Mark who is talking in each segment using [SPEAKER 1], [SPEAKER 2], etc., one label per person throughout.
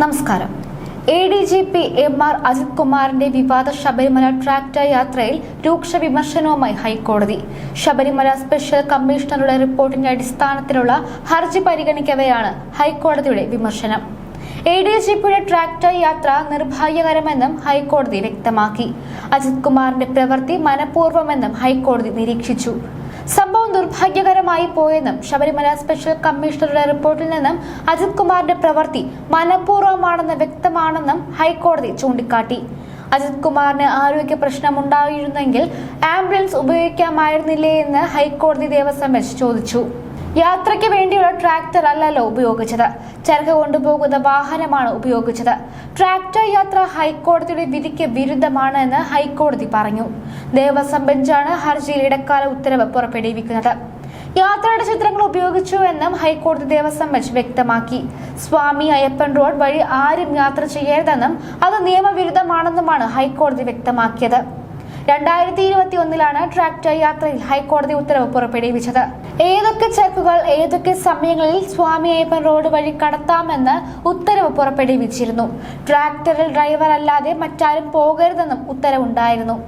[SPEAKER 1] നമസ്കാരം. A D G P M R Ajith കുമാറിന്റെ വിവാദ ശബരിമല ട്രാക്ടർ യാത്രയിൽ രൂക്ഷ വിമർശനവുമായി ഹൈക്കോടതി. ശബരിമല സ്പെഷ്യൽ കമ്മീഷണറുടെ റിപ്പോർട്ടിന്റെ അടിസ്ഥാനത്തിലുള്ള ഹർജി പരിഗണിക്കവെയാണ് ഹൈക്കോടതിയുടെ വിമർശനം. എ ഡി ജി പിയുടെ ട്രാക്ടർ യാത്ര നിർഭാഗ്യകരമെന്നും ഹൈക്കോടതി വ്യക്തമാക്കി. അജിത് കുമാറിന്റെ പ്രവൃത്തി മനഃപൂർവമെന്നും ഹൈക്കോടതി നിരീക്ഷിച്ചു. സംഭവം ദുർഭാഗ്യകരമായി പോയെന്നും ശബരിമല സ്പെഷ്യൽ കമ്മീഷണറുടെ റിപ്പോർട്ടിൽ നിന്നും അജിത് കുമാറിന്റെ പ്രവൃത്തി മനഃപൂർവമാണെന്ന് വ്യക്തമാണെന്നും ഹൈക്കോടതി ചൂണ്ടിക്കാട്ടി. അജിത് കുമാറിന് ആരോഗ്യ പ്രശ്നമുണ്ടായിരുന്നെങ്കിൽ ആംബുലൻസ് ഉപയോഗിക്കാമായിരുന്നില്ലേ എന്ന് ഹൈക്കോടതി ദേവസ്വം ബെഞ്ച് ചോദിച്ചു. യാത്രയ്ക്ക് വേണ്ടിയുള്ള ട്രാക്ടർ അല്ലല്ലോ ഉപയോഗിച്ചത്. ചരക്ക് കൊണ്ടുപോകുന്ന വാഹനമാണ് ഉപയോഗിച്ചത്. ട്രാക്ടർ യാത്ര ഹൈക്കോടതിയുടെ വിധിക്ക് വിരുദ്ധമാണ് എന്ന് ഹൈക്കോടതി പറഞ്ഞു. ദേവസ്വം ബെഞ്ചാണ് ഹർജിയിൽ ഇടക്കാല ഉത്തരവ് പുറപ്പെടുവിക്കുന്നത്. യാത്രയുടെ ചിത്രങ്ങൾ ഉപയോഗിച്ചു എന്നും ഹൈക്കോടതി ദേവസ്വം ബെഞ്ച് വ്യക്തമാക്കി. സ്വാമി അയ്യപ്പൻ റോഡ് വഴി ആരും യാത്ര ചെയ്യരുതെന്നും അത് നിയമവിരുദ്ധമാണെന്നുമാണ് ഹൈക്കോടതി വ്യക്തമാക്കിയത്. രണ്ടായിരത്തി ഇരുപത്തി ഒന്നിലാണ് ട്രാക്ടർ യാത്രയിൽ ഹൈക്കോടതി ഉത്തരവ് പുറപ്പെടുവിച്ചത്. ഏതൊക്കെ ചരക്കുകൾ ഏതൊക്കെ സമയങ്ങളിൽ സ്വാമി അയ്യപ്പൻ റോഡ് വഴി കടത്താമെന്ന് ഉത്തരവ് പുറപ്പെടുവിച്ചിരുന്നു. ട്രാക്ടറിൽ ഡ്രൈവർ അല്ലാതെ മറ്റാരും പോകരുതെന്നും ഉത്തരവുണ്ടായിരുന്നു.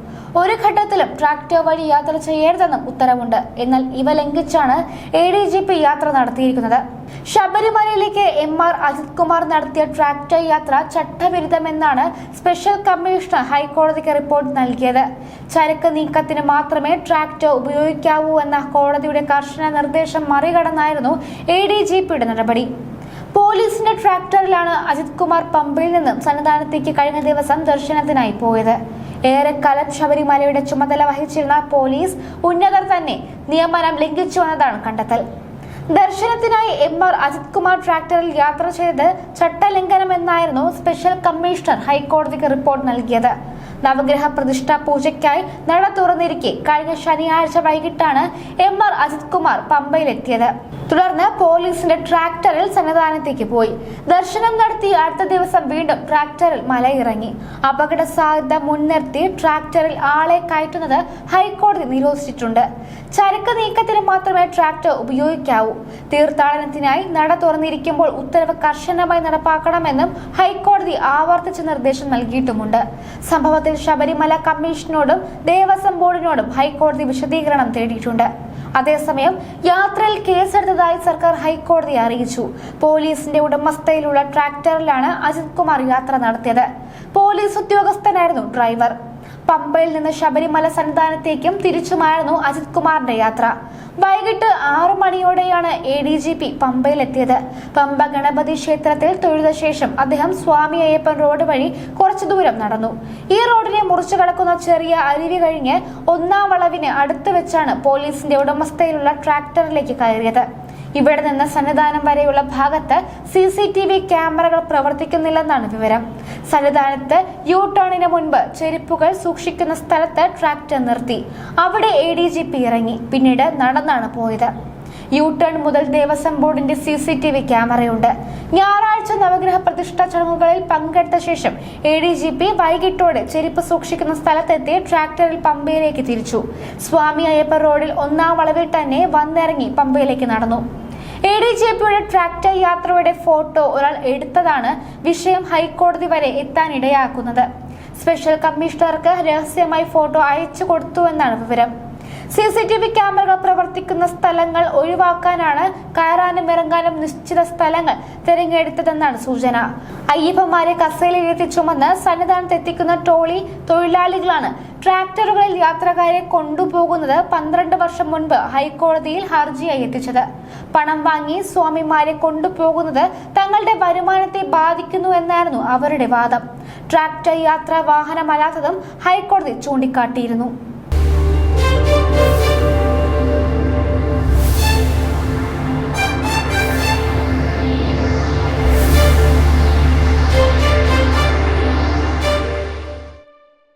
[SPEAKER 1] ഒരു ഘട്ടത്തിലും ട്രാക്ടർ വഴി യാത്ര ചെയ്യരുതെന്നും ഉത്തരവുണ്ട്. എന്നാൽ ഇവ ലംഘിച്ചാണ് എ ഡി ജി പി യാത്ര നടത്തിയിരിക്കുന്നത്. ശബരിമലയിലേക്ക് എം ആർ അജിത് കുമാർ നടത്തിയ ട്രാക്ടർ യാത്ര ചട്ടവിരുദ്ധമെന്നാണ് സ്പെഷ്യൽ കമ്മീഷണർ ഹൈക്കോടതിക്ക് റിപ്പോർട്ട് നൽകിയത്. ചരക്ക് നീക്കത്തിന് മാത്രമേ ട്രാക്ടർ ഉപയോഗിക്കാവൂ എന്ന കോടതിയുടെ കർശന നിർദ്ദേശം മറികടന്നായിരുന്നു എ ഡി ജി പിയുടെ നടപടി. പോലീസിന്റെ ട്രാക്ടറിലാണ് അജിത് കുമാർ പമ്പയിൽ നിന്നും സന്നിധാനത്തേക്ക് കഴിഞ്ഞ ദിവസം ദർശനത്തിനായി പോയത്. ഏറെക്കാലം ശബരിമലയുടെ ചുമതല വഹിച്ചിരുന്ന പോലീസ് ഉന്നതർ തന്നെ നിയമനം ലംഘിച്ചുവെന്നതാണ് കണ്ടെത്തൽ. ദർശനത്തിനായി എം ആർ അജിത് കുമാർ ട്രാക്ടറിൽ യാത്ര ചെയ്ത് ചട്ടലംഘനമെന്നായിരുന്നു സ്പെഷ്യൽ കമ്മീഷണർ ഹൈക്കോടതിക്ക് റിപ്പോർട്ട് നൽകിയത്. നവഗ്രഹ പ്രതിഷ്ഠാ പൂജയ്ക്കായി നട തുറന്നിരിക്കെ കഴിഞ്ഞ ശനിയാഴ്ച വൈകിട്ടാണ് എം ആർ അജിത് കുമാർ പമ്പയിലെത്തിയത്. തുടർന്ന് പോലീസിന്റെ ട്രാക്ടറിൽ സന്നിധാനത്തേക്ക് പോയി. ദർശനം നടത്തി അടുത്ത ദിവസം വീണ്ടും ട്രാക്ടറിൽ മലയിറങ്ങി. അപകട സാധ്യത മുൻനിർത്തി ട്രാക്ടറിൽ ആളെ കയറ്റുന്നത് ഹൈക്കോടതി നിരോധിച്ചിട്ടുണ്ട്. ചരക്ക് നീക്കത്തിന് മാത്രമേ ട്രാക്ടർ ഉപയോഗിക്കാവൂ. തീർത്ഥാടനത്തിനായി നട തുറന്നിരിക്കുമ്പോൾ ഉത്തരവ് കർശനമായി നടപ്പാക്കണമെന്നും ഹൈക്കോടതി ആവർത്തിച്ച് നിർദ്ദേശം നൽകിയിട്ടുമുണ്ട്. സംഭവത്തിൽ ശബരിമല കമ്മീഷനോടും ദേവസ്വം ബോർഡിനോടും ഹൈക്കോടതി വിശദീകരണം തേടിയിട്ടുണ്ട്. അതേസമയം യാത്രയിൽ കേസെടുത്തതായി സർക്കാർ ഹൈക്കോടതിയെ അറിയിച്ചു. പോലീസിന്റെ ഉടമസ്ഥയിലുള്ള ട്രാക്ടറിലാണ് അജിത് കുമാർ യാത്ര നടത്തിയത്. പോലീസ് ഉദ്യോഗസ്ഥനായിരുന്നു ഡ്രൈവർ. പമ്പയിൽ നിന്ന് ശബരിമല സന്നിധാനത്തേക്കും തിരിച്ചുമായിരുന്നു അജിത് കുമാറിന്റെ യാത്ര. വൈകിട്ട് ആറു മണിയോടെയാണ് എ ഡി ജി പി പമ്പയിലെത്തിയത്. പമ്പ ഗണപതി ക്ഷേത്രത്തിൽ തൊഴുത ശേഷം അദ്ദേഹം സ്വാമി അയ്യപ്പൻ റോഡ് വഴി കുറച്ചു ദൂരം നടന്നു. ഈ റോഡിനെ മുറിച്ചു കടക്കുന്ന ചെറിയ അരുവി കഴിഞ്ഞ് ഒന്നാം വളവിന് അടുത്ത് വെച്ചാണ് പോലീസിന്റെ ഉടമസ്ഥയിലുള്ള ട്രാക്ടറിലേക്ക് കയറിയത്. ഇവിടെ നിന്ന് സന്നിധാനം വരെയുള്ള ഭാഗത്ത് സി സി ടി വി ക്യാമറകൾ പ്രവർത്തിക്കുന്നില്ലെന്നാണ് വിവരം. സന്നിധാനത്ത് യു ടേണിന് മുൻപ് ചെരുപ്പുകൾ സൂക്ഷിക്കുന്ന സ്ഥലത്ത് ട്രാക്ടർ നിർത്തി. അവിടെ എ ഡി ജി പി ഇറങ്ങി. പിന്നീട് നടന്നാണ് പോയത്. യു ടേൺ മുതൽ ദേവസ്വം ബോർഡിന്റെ സി സി ടി വി ക്യാമറയുണ്ട്. ഞായറാഴ്ച നവഗ്രഹ പ്രതിഷ്ഠാ ചടങ്ങുകളിൽ പങ്കെടുത്ത ശേഷം എ ഡി ജി പി വൈകിട്ടോടെ ചെരുപ്പ് സൂക്ഷിക്കുന്ന സ്ഥലത്തെത്തി ട്രാക്ടറിൽ പമ്പയിലേക്ക് തിരിച്ചു. സ്വാമി അയ്യപ്പ റോഡിൽ ഒന്നാം വളവിൽ തന്നെ വന്നിറങ്ങി പമ്പയിലേക്ക് നടന്നു. എ ഡി ജെ പിയുടെ ട്രാക്ടർ യാത്രയുടെ ഫോട്ടോ ഒരാൾ എടുത്തതാണ് വിഷയം ഹൈക്കോടതി വരെ എത്താനിടയാക്കുന്നത് സ്പെഷ്യൽ കമ്മീഷണർക്ക് രഹസ്യമായി ഫോട്ടോ അയച്ചു കൊടുത്തുവെന്നാണ് വിവരം. സി സി ടി വി ക്യാമറകൾ പ്രവർത്തിക്കുന്ന സ്ഥലങ്ങൾ ഒഴിവാക്കാനാണ് കയറാനും ഇറങ്ങാനും നിശ്ചിത സ്ഥലങ്ങൾ തിരഞ്ഞെടുത്തതെന്നാണ് സൂചന. അയ്യപ്പന്മാരെ കസേലയിലെത്തി ചുമന്ന് സന്നിധാനത്ത് എത്തിക്കുന്ന ട്രോളി തൊഴിലാളികളാണ് ട്രാക്ടറുകളിൽ യാത്രക്കാരെ കൊണ്ടുപോകുന്നത് പന്ത്രണ്ട് വർഷം മുൻപ് ഹൈക്കോടതിയിൽ ഹർജിയായി എത്തിച്ചത്. പണം വാങ്ങി സ്വാമിമാരെ കൊണ്ടുപോകുന്നത് തങ്ങളുടെ വരുമാനത്തെ ബാധിക്കുന്നു എന്നായിരുന്നു അവരുടെ വാദം. ട്രാക്ടർ യാത്ര വാഹനമല്ലാത്തതും ഹൈക്കോടതി ചൂണ്ടിക്കാട്ടിയിരുന്നു.